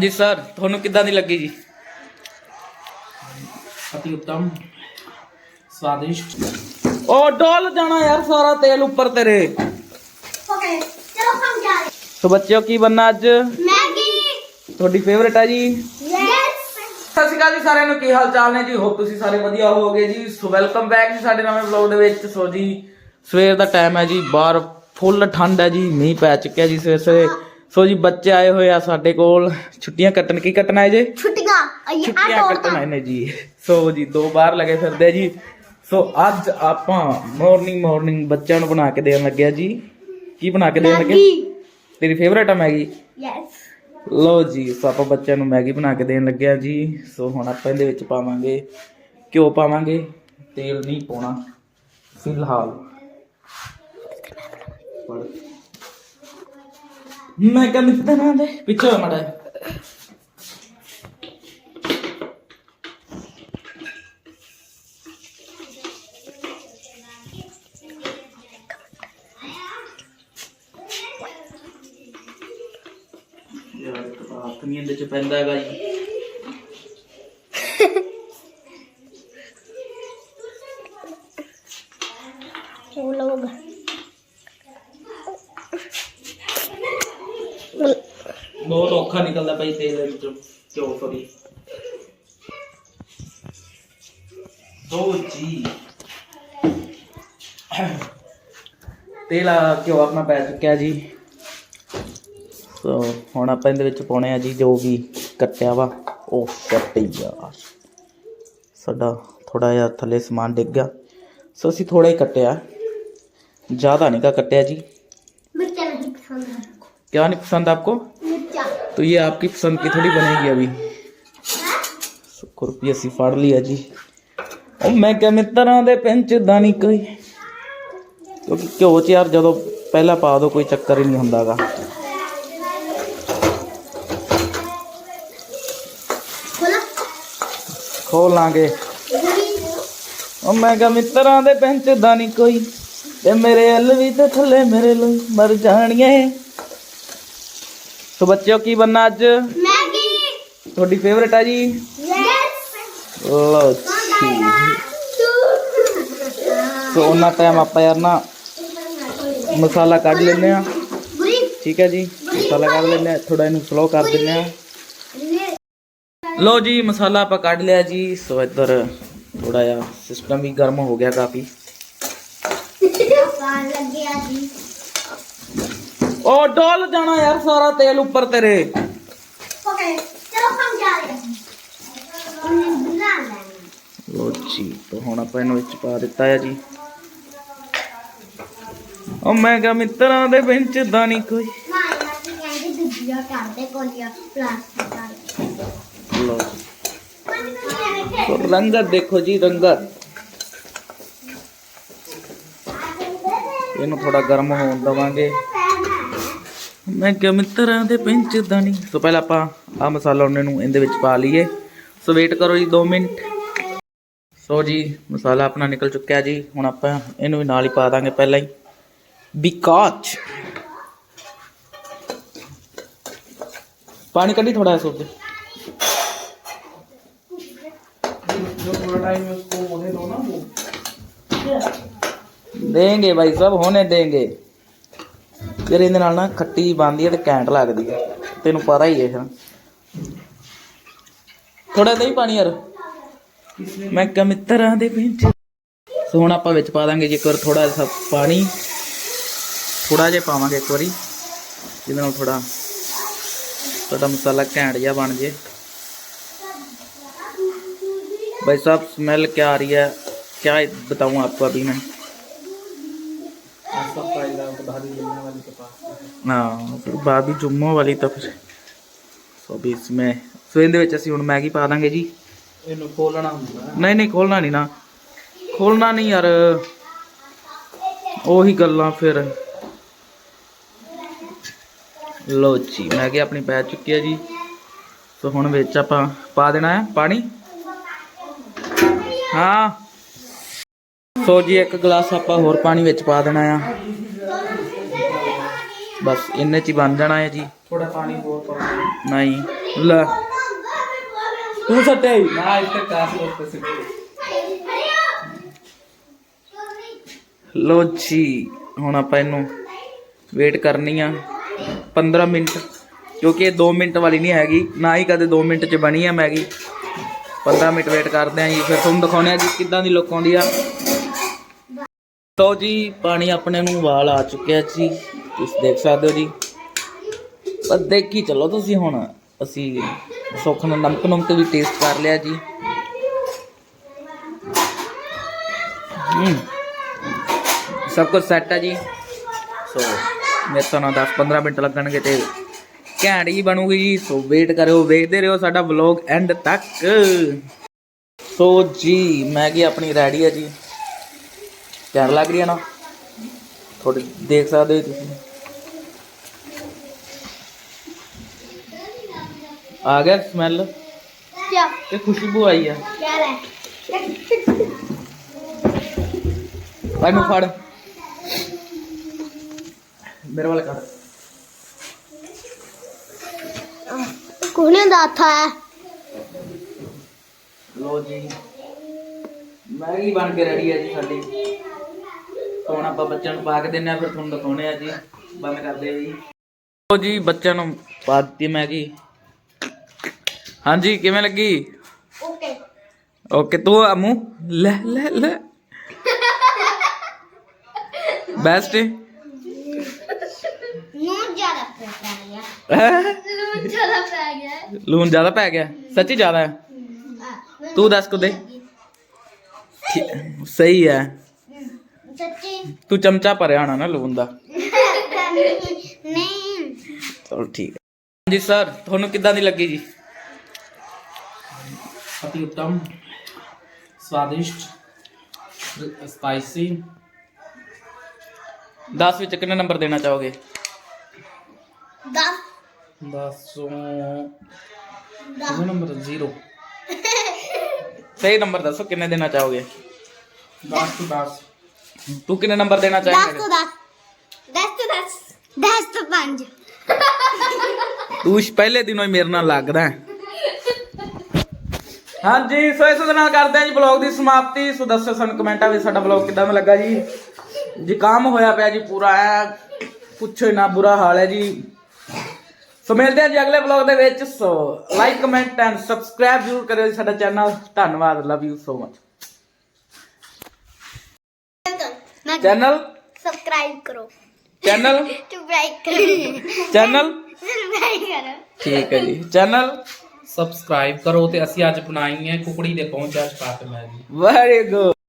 ਜੀ ਸਰ ਤੁਹਾਨੂੰ ਕਿੱਦਾਂ ਦੀ ਲੱਗੀ ਜੀ अति उत्तम स्वादिष्ट ਉਹ ਡੋਲ ਜਾਣਾ ਯਾਰ ਸਾਰਾ ਤੇਲ ਉੱਪਰ ਤੇਰੇ ओके चलो हम जा रहे ਸੋ ਬੱਚਿਓ ਕੀ ਬੰਨਾ ਅੱਜ मैगी ਤੁਹਾਡੀ ਫੇਵਰੇਟ ਹੈ ਜੀ यस ਸਤਿ ਸ਼੍ਰੀ ਅਕਾਲ ਜੀ ਸਾਰਿਆਂ ਨੂੰ ਕੀ ਹਾਲ ਚਾਲ ਨੇ ਜੀ ਹੋਪ ਤੁਸੀਂ ਸਾਰੇ ਵਧੀਆ ਹੋਵੋਗੇ ਜੀ ਸੋ ਵੈਲਕਮ ਬੈਕ ਜੀ ਸਾਡੇ ਨਵੇਂ ਵਲੌਗ ਦੇ ਵਿੱਚ ਸੋ ਜੀ ਸਵੇਰ ਦਾ ਟਾਈਮ ਹੈ ਜੀ ਬਾਹਰ ਫੁੱਲ ਠੰਡ ਹੈ ਜੀ ਮੀਂਹ ਪੈ ਚੁੱਕਿਆ ਜੀ ਸਵੇਰ ਸਵੇਰੇ ਸੋ ਜੀ ਬੱਚੇ ਆਏ ਹੋਏ ਆ ਸਾਡੇ ਕੋਲ। ਛੁੱਟੀਆਂ ਕੱਟਣ ਕੀ ਕੱਟਣਾ ਹੈ ਜੀ? ਛੁੱਟੀਆਂ? ਇਹ ਆ ਛੁੱਟੀਆਂ ਤੋੜਤਾ ਕੱਟਣਾ ਨੇ ਜੀ। ਸੋ ਜੀ ਦੋ ਬਾਹਰ ਲਗੇ ਫਿਰਦੇ ਜੀ। ਸੋ ਅੱਜ ਆਪਾਂ ਮਾਰਨਿੰਗ ਮਾਰਨਿੰਗ ਬੱਚਿਆਂ ਨੂੰ ਬਣਾ ਕੇ ਦੇਣ ਲੱਗਿਆ ਜੀ। ਕੀ ਬਣਾ ਕੇ ਦੇਣ ਲੱਗੇ? ਤੇਰੀ ਫੇਵਰੇਟ ਆ ਮੈਗੀ? ਯੈਸ ਲੋ ਜੀ ਸੋ ਆਪਾਂ ਬੱਚਿਆਂ ਨੂੰ ਮੈਗੀ ਬਣਾ ਕੇ ਦੇਣ ਲੱਗਿਆ ਜੀ। ਸੋ ਹੁਣ ਆਪਾਂ ਇਹਦੇ ਵਿੱਚ ਪਾਵਾਂਗੇ ਘਿਓ ਪਾਵਾਂਗੇ ਤੇਲ ਨਹੀਂ ਪਾਉਣਾ ਫਿਲਹਾਲ। ਮੈਂ ਕਿਹਾ ਮਿੱਤਰਾਂ ਦੇ ਪਿੱਛੇ ਮੜਾ ਯਾਰ ਹੱਥ ਨਹੀਂ ਇਹਦੇ ਚ ਪੈਂਦਾ ਹੈਗਾ ਜੀ। ਔਖਾ ਨਿਕਲਦਾ ਭਾਈ ਤੇਲ ਦੇ ਵਿੱਚੋਂ ਘਿਓ ਸੋਰੀ ਸੋ ਜੀ ਤੇਲ ਆ ਘਿਓ ਆਪਣਾ ਪੈ ਚੁੱਕਿਆ ਜੀ ਸੋ ਹੁਣ ਆਪਾਂ ਇਹਦੇ ਵਿੱਚ ਪਾਉਣੇ ਆ ਜੀ ਜੋ ਵੀ ਕੱਟਿਆ ਵਾ ਉਹ ਕੱਟ ਯਾਰ ਸਾਡਾ ਥੋੜਾ ਜਿਹਾ ਥੱਲੇ ਸਮਾਨ ਡਿੱਗ ਗਿਆ ਸੋ ਅਸੀਂ ਥੋੜਾ ਹੀ ਕੱਟਿਆ ਜ਼ਿਆਦਾ ਨਹੀਂ ਕਾ ਕੱਟਿਆ जी मिर्चा नहीं पसंद है क्या नहीं पसंद आपको मिर्चा तो ये आपकी पसंद की थोड़ी बनेगी अभी खुरपी ਅਸੀਂ ਫੜ ਲਿਆ ਜੀ ਉਹ ਮੈਂ ਕਿਹਾ ਮਿੱਤਰਾਂ ਦੇ ਪਿੰਚ ਦਾ ਨਹੀਂ ਕੋਈ ਕਿਉਂਕਿ ਘਿਓ ਚ ਯਾਰ ਜਦੋਂ ਪਹਿਲਾਂ ਪਾ ਦੋ ਕੋਈ ਚੱਕਰ ਹੀ ਨਹੀਂ ਹੁੰਦਾਗਾ खोला ਖੋਲ ਲਾਂਗੇ ਉਹ ਮੈਂ ਕਿਹਾ ਮਿੱਤਰਾਂ ਦੇ ਪਿੰਚ ਦਾ ਨਹੀਂ ਕੋਈ ਤੇ ਮੇਰੇ ਹੱਲ ਵੀ ਤੇ ਥੱਲੇ ਮੇਰੇ ਲਈ ਮਰ ਜਾਣੀਏ तो बच्चों की बनना आज? थोड़ी फेवरेट है जी तो उन्ना टाइम आप यार ना मसाला काट लेने हैं ठीक है जी मसाला काट लेने हैं थोड़ा इन स्लो कर देने हैं लो जी मसाला आप काट लिया जी सो इधर थोड़ा यार सिस्टम भी गर्म हो गया काफ़ी ਉਹ ਡੋਲ ਜਾਣਾ ਯਾਰ ਸਾਰਾ ਤੇਲ ਉੱਪਰ ਤੇਰੇ ओके चलो हम जा रहे हैं ना ना ਲਓ ਜੀ ਤਾਂ ਹੁਣ ਆਪਾਂ ਇਹਨੂੰ ਵਿੱਚ ਪਾ ਦਿੱਤਾ ਹੈ ਜੀ ਉਹ ਮੈਂ ਕਿਹਾ ਮਿੱਤਰਾਂ ਦੇ ਵਿੱਚ ਦਾ ਨਹੀਂ ਕੋਈ ਨਾ ਇਹਨਾਂ ਦੀ ਕਹਿੰਦੇ ਦੂਜੀਆਂ ਕਰਦੇ ਕੋਲੀਆਂ ਪਲਾਸਟਿਕ ਵਾਲੀ ਲਓ ਜੀ ਸੋ ਰੰਗਤ ਦੇਖੋ ਜੀ ਰੰਗਤ ਇਹਨੂੰ ਥੋੜਾ ਗਰਮ ਹੋਣ ਦਵਾਂਗੇ ਮੈਂ ਕਿਹਾ ਮਿੱਤਰਾਂ ਦੇ ਪਿੰਚ ਦਾ ਨਹੀਂ ਸੋ ਪਹਿਲਾਂ ਆਪਾਂ ਆ ਮਸਾਲਾ ਉਹਨੇ ਨੂੰ ਇਹਦੇ ਵਿੱਚ ਪਾ ਲਈਏ ਸੋ ਵੇਟ ਕਰੋ ਜੀ 2 ਮਿੰਟ ਸੋ ਜੀ ਮਸਾਲਾ ਆਪਣਾ ਨਿਕਲ ਚੁੱਕਿਆ ਜੀ ਹੁਣ ਆਪਾਂ ਇਹਨੂੰ ਵੀ ਨਾਲ ਹੀ ਪਾ ਦਾਂਗੇ ਪਹਿਲਾਂ ਹੀ ਬਿਕਾਚ ਪਾਣੀ ਕੱਢੀ ਥੋੜਾ ਜਿਹਾ ਸੋਚ जो थोड़ा टाइम है उसको होने दो ना वो ਦੇਂਗੇ ਭਾਈ ਸਭ ਹੋਣੇ ਦੇਂਗੇ ਫਿਰ ਇਹਦੇ ਨਾਲ ਨਾ ਖੱਟੀ ਬਣਦੀ ਹੈ ਤੇ ਘੈਂਟ ਲੱਗਦੀ ਹੈ ਤੈਨੂੰ ਪਤਾ ਹੀ ਹੈ ਫਿਰ ਥੋੜਾ ਦਹੀਂ ਪਾਣੀ ਯਾਰ ਮੈਂ ਕਿਹਾ ਮਿੱਤਰਾਂ ਦੇ ਵਿੱਚ ਸੋ ਹੁਣ ਆਪਾਂ ਵਿੱਚ ਪਾ ਦਾਂਗੇ ਜੀ ਇੱਕ ਵਾਰ ਥੋੜਾ ਜਿਹਾ ਪਾਣੀ ਥੋੜਾ ਜਿਹਾ ਪਾਵਾਂਗੇ ਇੱਕ ਵਾਰੀ ਜਿਹਦੇ ਨਾਲ ਥੋੜਾ ਤੁਹਾਡਾ ਮਸਾਲਾ ਘੈਂਟ ਜਿਹਾ ਬਣ ਜੇ भाई साहब स्मेल क्या आ रही है क्या बताऊं आपको अभी मैं आपका फायदा तो भारी लेने वाले के पास हाँ फिर भाभी जुम्मो वाली तो फिर सो अभी इसमें सो ਇਹਦੇ ਵਿੱਚ ਅਸੀਂ ਹੁਣ ਮੈਗੀ ਪਾ ਦਾਂਗੇ ਜੀ ਇਹਨੂੰ ਖੋਲਣਾ ਹੁੰਦਾ ਹੈ। ਨਹੀਂ ਨਹੀਂ ਖੋਲਣਾ ਨਹੀਂ ਨਾ ਖੋਲਣਾ ਨਹੀਂ ਯਾਰ ਉਹੀ ਗੱਲਾਂ ਫਿਰ ਲੋ ਜੀ ਮੈਗੀ ਆਪਣੀ ਪੈ ਚੁੱਕੀ ਹੈ ਜੀ ਸੋ ਹੁਣ ਵਿੱਚ ਆਪਾਂ ਪਾ ਦੇਣਾ ਹੈ ਪਾਣੀ ਹਾਂ ਸੋ ਜੀ ਇੱਕ ਗਲਾਸ ਆਪਾਂ ਹੋਰ ਪਾਣੀ ਵਿੱਚ ਪਾ ਦੇਣਾ ਆ ਬਸ ਇੰਨੇ ਚ ਹੀ ਬਣ ਜਾਣਾ ਹੈ ਜੀ। ਥੋੜਾ ਪਾਣੀ ਹੋਰ ਪਾਓ। ਨਹੀਂ। ਲੈ। ਤੂੰ ਸੱਟਿਆ ਈ। ਨਾ ਇੱਥੇ ਕਾਸ ਲੋਕ ਤੇ ਲੋ ਜੀ ਹੁਣ ਆਪਾਂ ਇਹਨੂੰ ਵੇਟ ਕਰਨੀ ਆ। 15 ਮਿੰਟ ਕਿਉਂਕਿ ਇਹ 2 ਮਿੰਟ ਵਾਲੀ ਨਹੀਂ ਹੈਗੀ। ਨਾ ਹੀ ਕਦੇ 2 ਮਿੰਟ ਚ ਬਣੀ ਆ ਮੈਗੀ। 15 ਮਿੰਟ ਵੇਟ ਕਰਦੇ ਆ ਜੀ। ਫਿਰ ਤੁਹਾਨੂੰ ਦਿਖਾਉਣੇ ਆ ਜੀ ਕਿੱਦਾਂ ਦੀ ਲੁੱਕ ਆਉਂਦੀ ਆ। ਲੋ ਜੀ ਪਾਣੀ ਆਪਣੇ ਨੂੰ ਉਬਾਲ ਆ ਚੁੱਕਿਆ ਜੀ। ਤੁਸੀਂ ਦੇਖ ਸਕਦੇ ਹੋ ਜੀ। ਪਰ ਦੇਖੀ ਚਲੋ ਤੁਸੀਂ ਹੁਣ, ਅਸੀਂ ਸੁੱਖ ਨੂੰ ਨਮਕ ਨਮਕ ਵੀ ਟੇਸਟ ਕਰ ਲਿਆ ਜੀ। ਸਭ ਕੁਝ ਸੈੱਟ ਹੈ ਜੀ। ਸੋ ਮੇਰੇ ਤੋਂ ਨਾ 10 15 ਮਿੰਟ ਲੱਗਣਗੇ ਤੇ ਘੈਂਟ ਹੀ ਬਣੂਗੀ ਜੀ। ਸੋ ਵੇਟ ਕਰਿਓ, ਵੇਖਦੇ ਰਹੋ ਸਾਡਾ ਵਲੌਗ ਐਂਡ ਤੱਕ। ਸੋ ਜੀ, ਮੈਗੀ ਆਪਣੀ ਰੈਡੀ ਹੈ ਜੀ। ਘੈਂਟ ਲੱਗ ਰਹੀ ਹੈ ਨਾ। ਥੋੜੀ ਦੇਖ ਸਕਦੇ ਹੋ ਤੁਸੀਂ। ਆ ਗਿਆ ਸਮੈਲ क्या ਤੇ ਖੁਸ਼ਬੂ ਆਈ ਆ क्या है ਇਹਨੂੰ ਫੜ ਮੇਰੇ ਵਾਲਾ ਕਰ कोने दाता है ਲੋ ਜੀ ਮੈਗੀ ਬਣ ਕੇ ਰੈਡੀ ਹੈ ਜੀ ਸਾਡੀ ਹੁਣ ਆਪਾਂ ਬੱਚਿਆਂ ਨੂੰ ਪਾ ਕੇ ਦਿੰਨੇ ਆ ਫਿਰ ਤੁਹਾਨੂੰ ਦਿਖਾਉਣੇ ਆ ਜੀ ਬੰਦ ਕਰਦੇ ਆ ਜੀ ਲੋ ਜੀ ਬੱਚਿਆਂ ਨੂੰ ਪਾ ਦਿੱਤੀ ਮੈਗੀ ਹਾਂਜੀ ਕਿਵੇਂ ਲੱਗੀ? ਓਕੇ। ਓਕੇ ਤੂੰ ਅਮੂ ਲੈ ਲੈ ਲੈ। ਬੈਸਟ ਲੂਣ ਜ਼ਿਆਦਾ ਪੈ ਗਿਆ ਲੂਣ ਜ਼ਿਆਦਾ ਪੈ ਗਿਆ। ਲੂਣ ਜ਼ਿਆਦਾ ਪੈ ਗਿਆ? ਸੱਚੀ ਜ਼ਿਆਦਾ ਹੈ? ਤੂੰ ਦੱਸ ਕੁਦੇ। ਸਹੀ ਹੈ। ਸੱਚੀ। ਤੂੰ ਚਮਚਾ ਭਰਿਆ ਹਣਾ ਨਾ ਲੂਣ ਦਾ। ਨਹੀਂ। ਚਲ ਠੀਕ ਹੈ। ਜੀ ਸਰ ਤੁਹਾਨੂੰ ਕਿੱਦਾਂ ਦੀ ਲੱਗੀ ਜੀ? अति उत्तम स्वादिष्ट स्पाइसी 10 ਵਿੱਚ ਕਿੰਨੇ ਨੰਬਰ ਦੇਣਾ ਚਾਹੋਗੇ दस दस कितने नंबर जीरो ਸਹੀ ਨੰਬਰ ਦੱਸੋ ਕਿੰਨੇ ਦੇਣਾ ਚਾਹੋਗੇ दस टू दस ਤੂੰ ਕਿੰਨੇ ਨੰਬਰ ਦੇਣਾ दस तो ਚਾਹੇਂਗਾ दस दस तो दस दस तो पाँच ਤੂੰ ਇਸ ਪਹਿਲੇ ਦਿਨੋਂ ਹੀ ਮੇਰੇ ਨਾਲ ਲੱਗਦਾ ਹੈ ਹਾਂਜੀ ਸੋ ਇਸ ਦੇ ਨਾਲ ਕਰਦੇ ਹਾਂ ਜੀ ਬਲੌਗ ਦੀ ਸਮਾਪਤੀ। ਸੋ ਦੱਸੋ ਸਾਨੂੰ ਕਮੈਂਟਾਂ ਵਿੱਚ ਸਾਡਾ ਬਲੌਗ ਕਿੱਦਾਂ ਲੱਗਾ ਜੀ? ਜ਼ੁਕਾਮ ਹੋਇਆ ਪਿਆ ਜੀ ਪੂਰਾ ਐ ਪੁੱਛੋ ਨਾ ਬੁਰਾ ਹਾਲ ਹੈ ਜੀ। ਸੋ ਮਿਲਦੇ ਹਾਂ ਜੀ ਅਗਲੇ ਬਲੌਗ ਦੇ ਵਿੱਚ। So like comment and subscribe ਜ਼ਰੂਰ ਕਰਿਓ ਜੀ ਸਾਡਾ ਚੈਨਲ ਧੰਨਵਾਦ love you so much channel subscribe ਕਰੋ। ਚੈਨਲ ਸਬਸਕ੍ਰਾਈਬ ਕਰੋ। ਚੈਨਲ ਸਬਸਕ੍ਰਾਈਬ ਕਰੋ। ਠੀਕ ਹੈ ਜੀ। ਚੈਨਲ ਸਬਸਕ੍ਰਾਈਬ ਕਰੋ ਤੇ ਅਸੀਂ ਅੱਜ ਬਣਾਈ ਹੈ ਕੁਕੜੀ ਦੇ ਪਹੁੰਚਾ ਸਟਾਰਟ ਮੈਗੀ ਵੈਰੀ ਗੁੱਡ